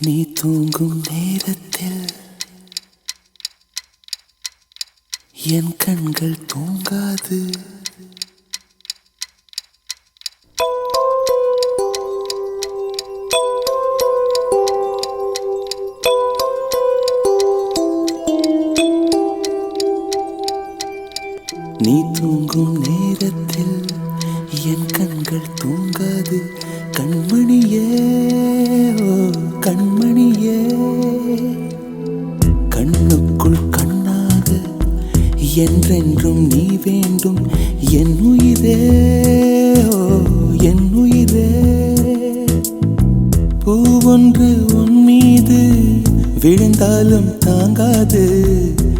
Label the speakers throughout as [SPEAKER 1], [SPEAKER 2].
[SPEAKER 1] நீ தூங்கும் நேரத்தில் என் கண்கள் தூங்காது. நீ தூங்கும் நேரத்தில் என் கண்கள் தூங்காது. என்றென்றும் நீ வேண்டும். என் உயிரே என் உயிரே. பூவொன்று உன் மீது விழுந்தாலும் தாங்காது.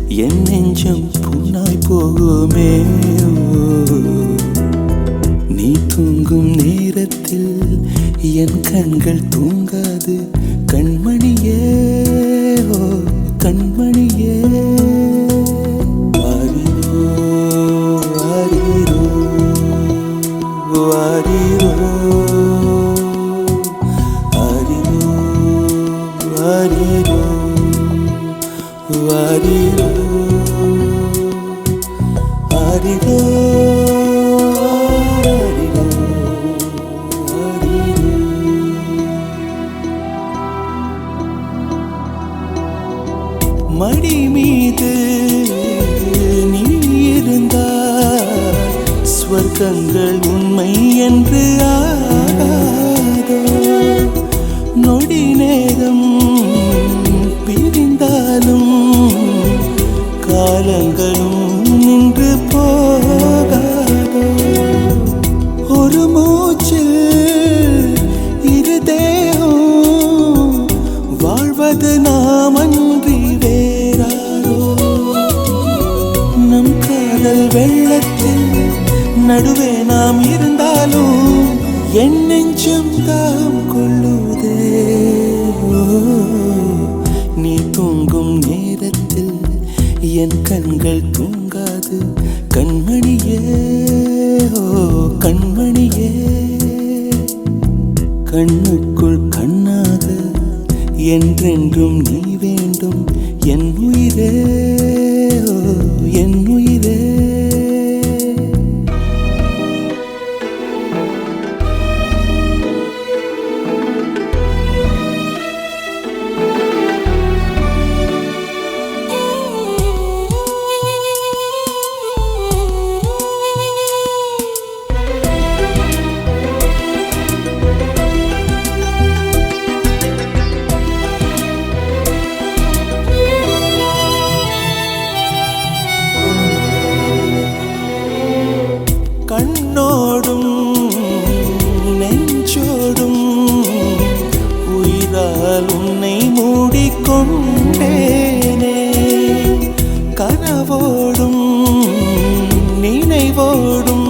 [SPEAKER 1] என் நெஞ்சம் புண்ணாய் போகுமே நீ தூங்கும் நேரத்தில் என் கண்கள் தூங்காது. பிரபு அறிவோ? அறிவோ? அறிவோ? அறிவோ? அறிவோ? மடி மீது நீ இருந்தால் ஸ்வர்க்கங்கள் உன் என்று ஆகாதோ? நொடி நேரம் பிரிந்தாலும் காலங்களும் நின்று போகாதோ? ஒரு மூச்சில் இரு தேகம் வாழ்வது நாமன்றி வேறாரோ? நம் காதல் வெள்ளத்தில் நடுவே நாம் இருந்தாலும் என் நெஞ்சம் தாம் கொள்ளுதே. நீ தூங்கும் நேரத்தில் என் கண்கள் தூங்காது கண்மணியே. ஓ கண்மணியே. கண்ணுக்குள் கண்ணாக என்றென்றும் நீ வேண்டும் என் உயிரே. கொண்டேனே. கனவோடும் நினைவோடும்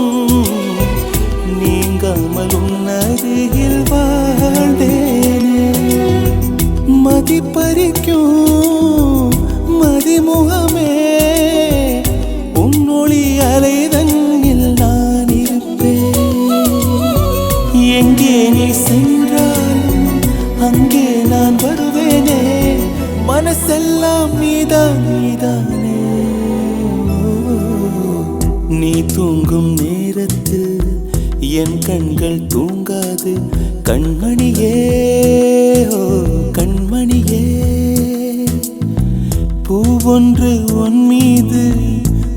[SPEAKER 1] மனசெல்லாம் நீதான் நீதானே. நீ தூங்கும் நேரத்தில் என் கண்கள் தூங்காது கண்மணியே ஓ கண்மணியே. ஒன்று உன் மீது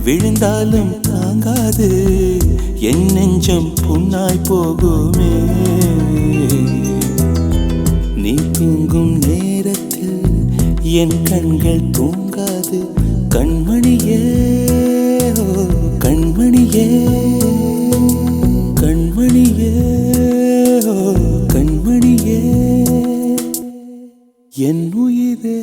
[SPEAKER 1] விழுந்தாலும் தாங்காது என் நெஞ்சம் புண்ணாய் போகுமே. என் கண்கள் தூங்காது. கண்மணியே கண்மணியே கண்மணியே கண்மணியே. என் உயிரே